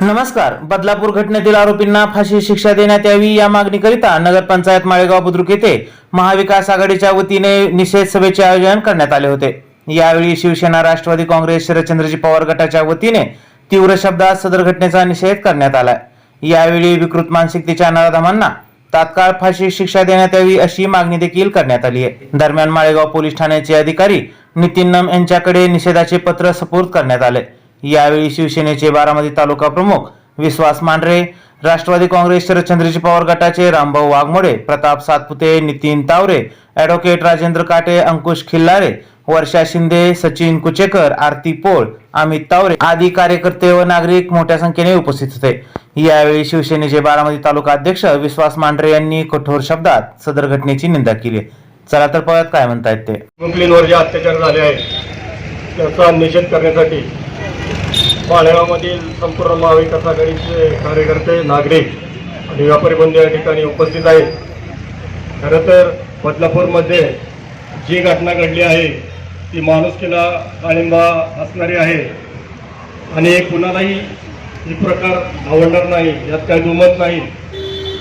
नमस्कार. बदलापूर घटनेतील आरोपींना फाशी शिक्षा देण्यात यावी या मागणीकरिता नगरपंचायत माळेगाव बुद्रुक येथे महाविकास आघाडीच्या वतीने निषेध सभेचे आयोजन करण्यात आले होते. यावेळी शिवसेना राष्ट्रवादी काँग्रेस शरदचंद्रजी पवार गटाच्या वतीने तीव्र शब्दात सदर घटनेचा निषेध करण्यात आलाय. यावेळी विकृत मानसिकतेच्या नराधमांना तात्काळ फाशी शिक्षा देण्यात यावी अशी मागणी देखील करण्यात आली आहे. दरम्यान माळेगाव पोलीस ठाण्याचे अधिकारी नितीन नम यांच्याकडे निषेधाचे पत्र सुपूर्द करण्यात आले. यावेळी शिवसेनेचे बारामती तालुका प्रमुख विश्वास मांढरे राष्ट्रवादी काँग्रेस शरदचंद्रजी पवार गटाचे रामभाऊ वाघमोडे प्रताप सातपुते नितीन तावरे ॲडव्होकेट राजेंद्र काटे अंकुश खिल्लारे वर्षा शिंदे सचिन कुचेकर आरती पोळ अमित तावरे आदी कार्यकर्ते व नागरिक मोठ्या संख्येने उपस्थित होते. यावेळी शिवसेनेचे बारामती तालुका अध्यक्ष विश्वास मांढरे यांनी कठोर शब्दात सदर घटनेची निंदा केली. चला तर पळत काय म्हणतायत ते. मुस्लिमवर जे अत्याचार झाले आहेत. त्याचा निषेध करण्यासाठी माळेगावमधील संपूर्ण महाविकास आघाडीचे कार्यकर्ते नागरिक आणि व्यापारी बंधू या ठिकाणी उपस्थित आहेत. खरं तर बदलापूरमध्ये जी घटना घडली आहे ती माणुसकीला काळिंबा असणारी आहे. आणि कुणालाही ही प्रकार आवडणार नाही यात काही दुमत नाही.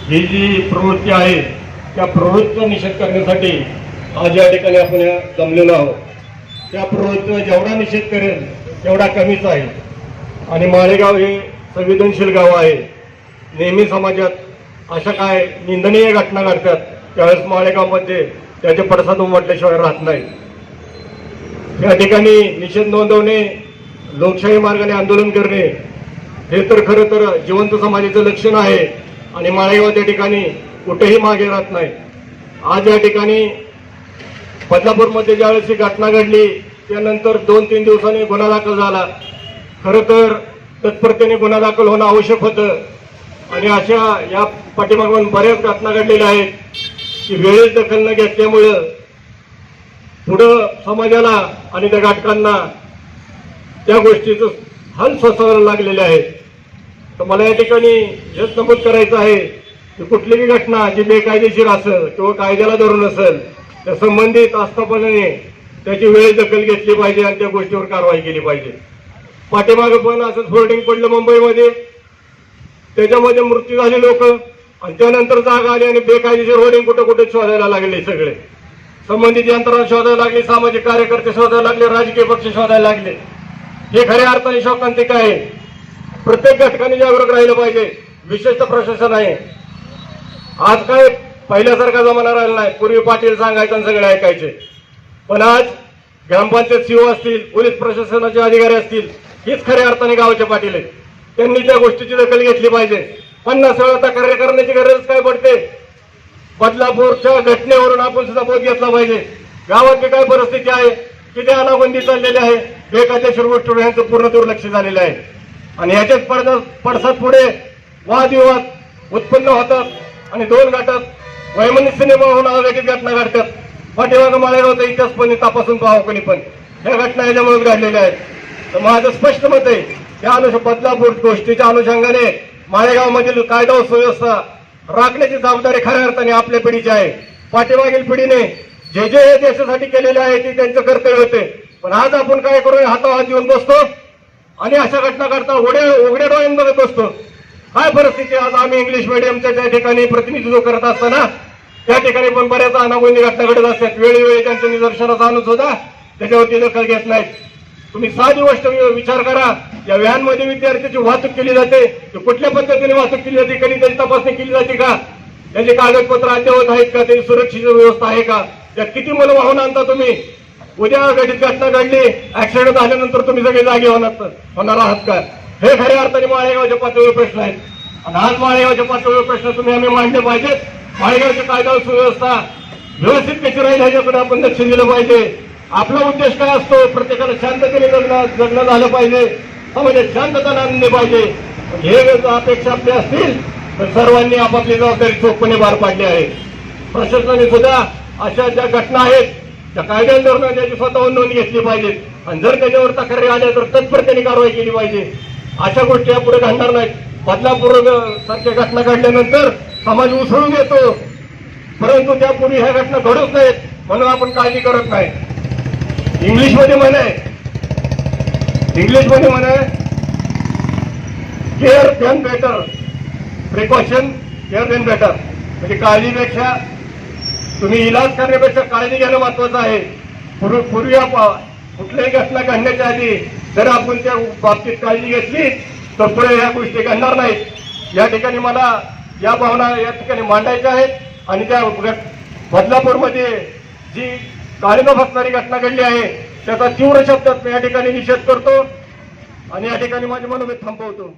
ही जी प्रवृत्ती आहे त्या प्रवृत्तीचा निषेध करण्यासाठी आज या ठिकाणी आपण जमलेलो आहोत. त्या प्रवृत्तीचा जेवढा निषेध करेल तेवढा कमीच आहे. आणि माळेगाव हे संवेदनशील गाव आहे. नेहमी समाजात अशा काय निंदनीय घटना घडतात त्यावेळेस माळेगावमध्ये त्याचे पडसाद उमटल्याशिवाय राहत नाही. या ठिकाणी निषेध नोंदवणे लोकशाही मार्गाने आंदोलन करणे हे तर खरं तर जिवंत समाजाचं लक्षण आहे आणि माळेगाव त्या ठिकाणी कुठेही मागे राहत नाही. आज या ठिकाणी बदलापूरमध्ये ज्यावेळेस ही घटना घडली त्यानंतर दोन तीन दिवसांनी गुन्हा दाखल झाला. खरं तर तत्परतेने गुन्हा दाखल होणं आवश्यक होतं. आणि अशा या पाठीमागून बऱ्याच घटना घडलेल्या आहेत की वेळेत दखल न घेतल्यामुळं पुढं समाजाला आणि त्या घटकांना त्या गोष्टीचं हाल सोसायला लागलेले आहेत तर मला या ठिकाणी हेच नमूद करायचं आहे की कुठलीही घटना जी बेकायदेशीर असेल किंवा कायद्याला धरून असेल त्या संबंधित आस्थापनाने त्याची वेळ दखल घेतली पाहिजे आणि त्या गोष्टीवर कारवाई केली पाहिजे. पाठीमागं पण असंच होर्डिंग पडलं मुंबईमध्ये. त्याच्यामध्ये मृत्यू झाले लोक. आणि त्यानंतर जागा आली आणि बेकायदेशीर होर्डिंग कुठं कुठे शोधायला लागले सगळे. संबंधित यंत्रणा शोधायला लागली सामाजिक कार्यकर्ते शोधायला लागले राजकीय पक्ष शोधायला लागले. हे खऱ्या अर्थाने शोकांतिक आहे. प्रत्येक घटकाने जागरूक राहिलं पाहिजे. विशेषतः प्रशासन आहे. आज काय पहिल्यासारखा जमाना राहिला नाही. पूर्वी पाटील सांगायचं आणि सगळे ऐकायचे. पण आज ग्रामपंचायत सीओ असतील पोलीस प्रशासनाचे अधिकारी असतील हेच खऱ्या अर्थाने गावाचे पाटील आहेत. त्यांनी त्या गोष्टीची दखल घेतली पाहिजे पन्नास वेळा तक्रार करण्याची गरज काय पडते? बदलापूरच्या घटनेवरून आपण सुद्धा बोध घेतला पाहिजे. गावातली काय परिस्थिती आहे? किती अनाबंदी चाललेली आहे? बेकायदेशीर गोष्टीवर यांचं पूर्ण दुर्लक्ष झालेलं आहे. आणि याच्याच पडदा पडसाद पुढे वादविवाद उत्पन्न होतात आणि दोन गटात वैमनस्य निर्माण होऊन अवेगीत घटना घडतात. पाठीमागं माळेगावचा इतिहास पण तपासून पाहावं कोणी पण. ह्या घटना याच्यामुळे घडलेल्या आहेत. तर माझं स्पष्ट मत आहे त्या अनुष बदलापूर गोष्टीच्या अनुषंगाने माळेगावमधील कायदा व सुव्यवस्था राखण्याची जबाबदारी खऱ्या अर्थाने आपल्या पिढीची आहे. पाठीमागील पिढीने जे जे हे देशासाठी केलेले आहे ते त्यांचं कर्तव्य होते. पण आज आपण काय करू हातावर हात येऊन बसतो आणि अशा घटना करता उघड्या उघड्या डोळ्यां बघत असतो काय परिस्थिती आज आम्ही इंग्लिश मिडियमच्या त्या ठिकाणी प्रतिनिधित्व करत असताना त्या ठिकाणी पण बऱ्याच अनागोंदी घटना घडत असतात. वेळोवेळी त्यांचं निदर्शनाचा आणून सुद्धा त्याच्यावरती दखल घेत नाहीत. तुम्ही साधी गोष्ट विचार करा. या व्हॅनमध्ये विद्यार्थ्याची वाहतूक केली जाते. कुठल्या पद्धतीने वाहतूक केली जाते? कधी त्याची तपासणी केली जाते का? त्याचे कागदपत्र अद्यावत आहेत का? त्याची सुरक्षेची व्यवस्था आहे का? या किती मुलं वाहून आणता तुम्ही? उद्या घडीत घटना घडली ऍक्सिडेंट झाल्यानंतर तुम्ही सगळे जागे होणार होणार आहात का? हे खऱ्या अर्थाने माळेगावच्या पातळीवर प्रश्न आहेत. आणि आज माळेगावच्या पातळीवर प्रश्न तुम्ही आम्ही मांडले पाहिजेत. माळेगावची कायदा सुव्यवस्था व्यवस्थित कशी राहील ह्याच्याकडे आपण लक्ष दिलं पाहिजे. आपला उद्देश काय असतो? प्रत्येकाला शांततेने जगणं जगणं झालं पाहिजे. म्हणजे शांतता आणली पाहिजे. हे अपेक्षा आपल्या असतील तर सर्वांनी आपापली जबाबदारी चोखपणे पार पाडली आहे. प्रशासनाने सुद्धा अशा ज्या घटना आहेत त्या कायद्याने त्याची स्वतःहून नोंद घेतली पाहिजे. आणि जर त्याच्यावर तक्रारी आल्या तर तत्परतेने कारवाई केली पाहिजे. अशा गोष्टी यापुढे घडणार नाहीत. बदलापूर सारख्या घटना घडल्यानंतर समाज उसळून येतो. परंतु त्यापूर्वी ह्या घटना घडत नाहीत म्हणून आपण काळजी करत नाही. इंग्लिशमध्ये म्हणे. इंग्लिशमध्ये म्हणे care than better precaution care than better म्हणजे काळजीपेक्षा तुम्ही इलाज करण्यापेक्षा काळजी घेणं महत्वाचं आहे. पूर्वी पूर्वी आप- कुठल्याही घटना घडण्याच्या आधी जर आपण त्या बाबतीत काळजी घेतली तर पुढे ह्या गोष्टी घडणार नाहीत. या ठिकाणी मला या भावना या ठिकाणी मांडायच्या आहेत. आणि त्या बदलापूरमध्ये जी काळीमा फसणारी घटना घडली आहे. त्याचा तीव्र शब्दात मी या ठिकाणी निषेध करतो. आणि या ठिकाणी माझे मनोभेद थांबवतो.